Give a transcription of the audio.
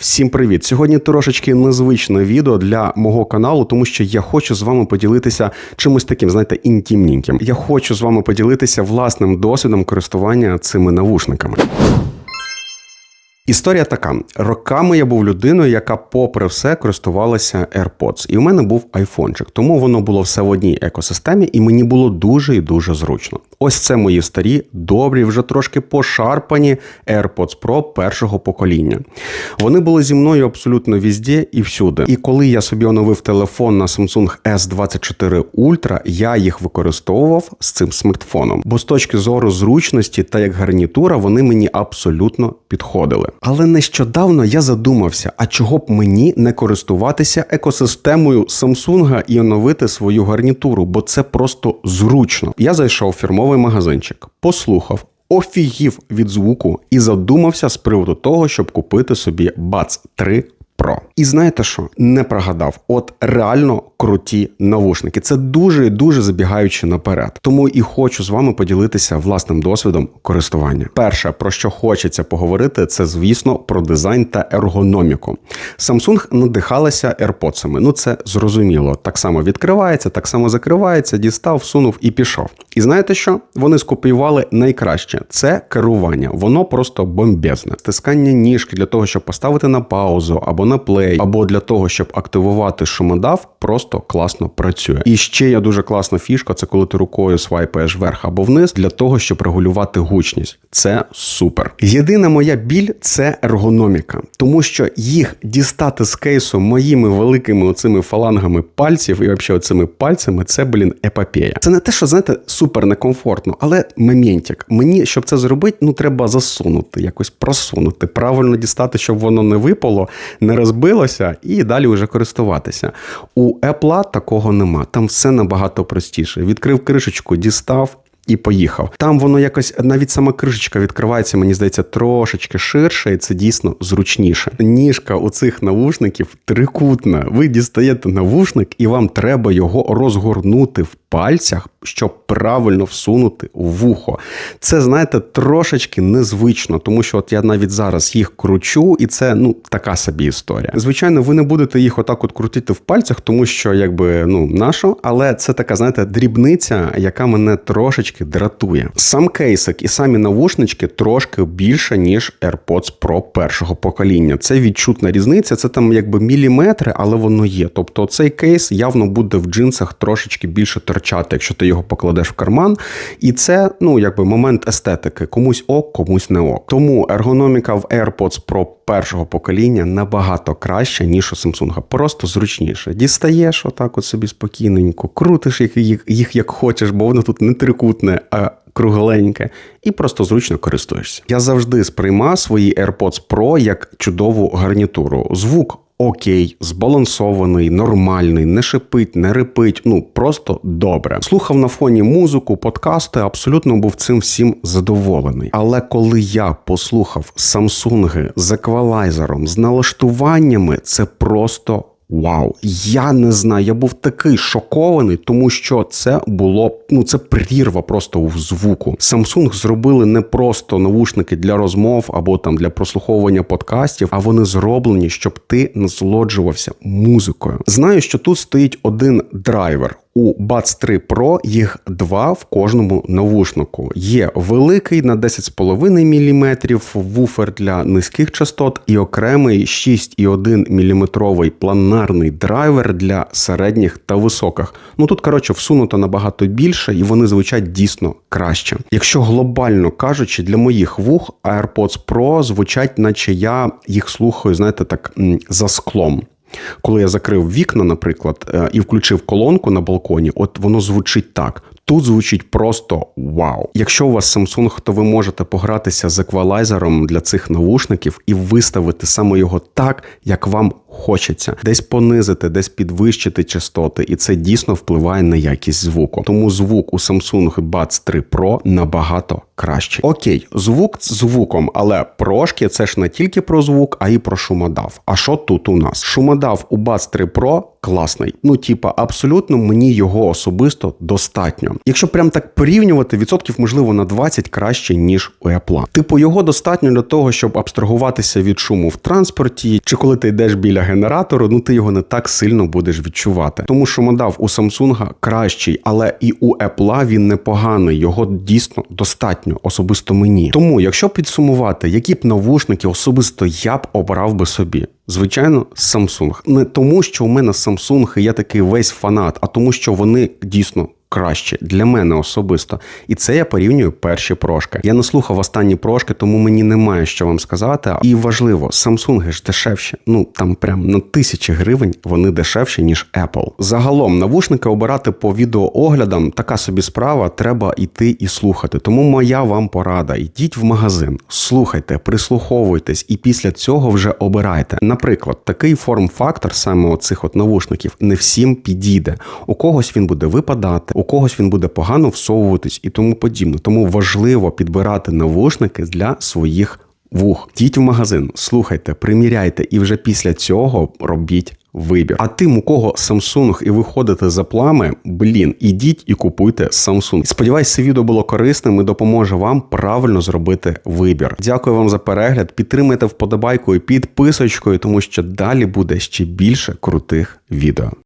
Всім привіт! Сьогодні трошечки незвичне відео для мого каналу, тому що я хочу з вами поділитися чимось таким, знаєте, інтімненьким. Я хочу з вами поділитися власним досвідом користування цими навушниками. Історія така: роками я був людиною, яка, попри все, користувалася AirPods. І у мене був айфончик, тому воно було все в одній екосистемі, і мені було дуже і дуже зручно. Ось це мої старі, добрі, вже трошки пошарпані AirPods Pro першого покоління. Вони були зі мною абсолютно візде і всюди. І коли я собі оновив телефон на Samsung S24 Ultra, я їх використовував з цим смартфоном. Бо з точки зору зручності та як гарнітура вони мені абсолютно підходили. Але нещодавно я задумався, а чого б мені не користуватися екосистемою Samsung і оновити свою гарнітуру, бо це просто зручно. Я зайшов в фірмовий магазинчик, послухав. Офігів від звуку і задумався з приводу того, щоб купити собі Buds 3 Pro. І знаєте що? Не прогадав. От реально круті навушники. Це дуже і дуже забігаючи наперед. Тому і хочу з вами поділитися власним досвідом користування. Перше, про що хочеться поговорити, це звісно про дизайн та ергономіку. Samsung надихалася AirPods. Ну це зрозуміло. Так само відкривається, так само закривається, дістав, всунув і пішов. І знаєте що? Вони скопіювали найкраще це керування. Воно просто бомбезне. Стискання ніжки для того, щоб поставити на паузу або на плей, або для того, щоб активувати шумодав, просто класно працює. І ще є дуже класна фішка: це коли ти рукою свайпаєш вверх або вниз для того, щоб регулювати гучність. Це супер. Єдина моя біль це ергономіка, тому що їх дістати з кейсу моїми великими оцими фалангами пальців і взагалі оцими пальцями це, блін, епопея. Це не те, що знаєте, супер некомфортно, але моментик. Мені, щоб це зробити, ну треба засунути, якось просунути, правильно дістати, щоб воно не випало, не розбилося, і далі вже користуватися. У Apple такого нема. Там все набагато простіше. Відкрив кришечку, дістав. І поїхав. Там воно якось навіть сама кришечка відкривається, мені здається, трошечки ширше, і це дійсно зручніше. Ніжка у цих навушників трикутна. Ви дістаєте навушник, і вам треба його розгорнути в пальцях, щоб правильно всунути в вухо. Це, знаєте, трошечки незвично, тому що от я навіть зараз їх кручу, і це ну така собі історія. Звичайно, ви не будете їх отак от крутити в пальцях, тому що якби ну нашо, але це така, знаєте, дрібниця, яка мене трошечки дратує. Сам кейсик і самі навушнички трошки більше, ніж AirPods Pro першого покоління. Це відчутна різниця, це там якби міліметри, але воно є. Тобто цей кейс явно буде в джинсах трошечки більше торчати, якщо ти його покладеш в карман. І це, ну, якби момент естетики. Комусь ок, комусь не ок. Тому ергономіка в AirPods Pro першого покоління набагато краще, ніж у Samsung. Просто зручніше. Дістаєш отак от собі спокійненько, крутиш їх, їх, їх як хочеш, бо воно тут не трикутне, а кругленьке, і просто зручно користуєшся. Я завжди сприймав свої AirPods Pro як чудову гарнітуру. Звук. Окей, збалансований, нормальний, не шипить, не рипить. Ну просто добре. Слухав на фоні музику, подкасти, абсолютно був цим всім задоволений. Але коли я послухав Samsung з еквалайзером, з налаштуваннями, це просто Вау, я не знаю. Я був такий шокований, тому що це було ну це прірва просто в звуку. Samsung зробили не просто навушники для розмов або там для прослуховування подкастів, а вони зроблені, щоб ти насолоджувався музикою. Знаю, що тут стоїть один драйвер. У Buds 3 Pro їх два в кожному навушнику. Є великий на 10,5 мм вуфер для низьких частот і окремий 6,1 мм планарний драйвер для середніх та високих. Ну тут, коротше, всунуто набагато більше, і вони звучать дійсно краще. Якщо глобально кажучи, для моїх вух AirPods Pro звучать, наче я їх слухаю, знаєте, так за склом. Коли я закрив вікна, наприклад, е, і включив колонку на балконі, от воно звучить так. Тут звучить просто вау. Якщо у вас Samsung, то ви можете погратися з еквалайзером для цих навушників і виставити саме його так, як вам хочеться десь понизити, десь підвищити частоти, і це дійсно впливає на якість звуку. Тому звук у Samsung Buds 3 Pro набагато краще. Окей, звук з звуком, але прошки це ж не тільки про звук, а й про шумодав. А що тут у нас? Шумодав у Buds 3 Pro класний. Ну, типа, абсолютно мені його особисто достатньо. Якщо прям так порівнювати, відсотків можливо на 20 краще, ніж у Apple. Типу, його достатньо для того, щоб абстрагуватися від шуму в транспорті, чи коли ти йдеш біля генератору, ну ти його не так сильно будеш відчувати. Тому шумодав у Samsung кращий, але і у Apple він непоганий. Його дійсно достатньо, особисто мені. Тому, якщо підсумувати, які б навушники особисто я б обрав би собі. Звичайно, Samsung. Не тому, що у мене Samsung і я такий весь фанат, а тому, що вони дійсно краще для мене особисто. І це я порівнюю перші прошки. Я не слухав останні прошки, тому мені немає що вам сказати. І важливо, Samsung ж дешевші. Ну там прям на тисячі гривень вони дешевші, ніж Apple. Загалом навушники обирати по відеооглядам така собі справа. Треба йти і слухати. Тому моя вам порада: йдіть в магазин, слухайте, прислуховуйтесь, і після цього вже обирайте. Наприклад, такий форм-фактор саме оцих от навушників не всім підійде. У когось він буде випадати, у когось він буде погано всовуватись і тому подібне. Тому важливо підбирати навушники для своїх вух. Йдіть в магазин, слухайте, приміряйте, і вже після цього робіть. Вибір. А тим, у кого Samsung і ви ходите за плами, блін, ідіть і купуйте Samsung. Сподіваюсь, це відео було корисним і допоможе вам правильно зробити вибір. Дякую вам за перегляд. Підтримайте вподобайкою, підписочкою, тому що далі буде ще більше крутих відео.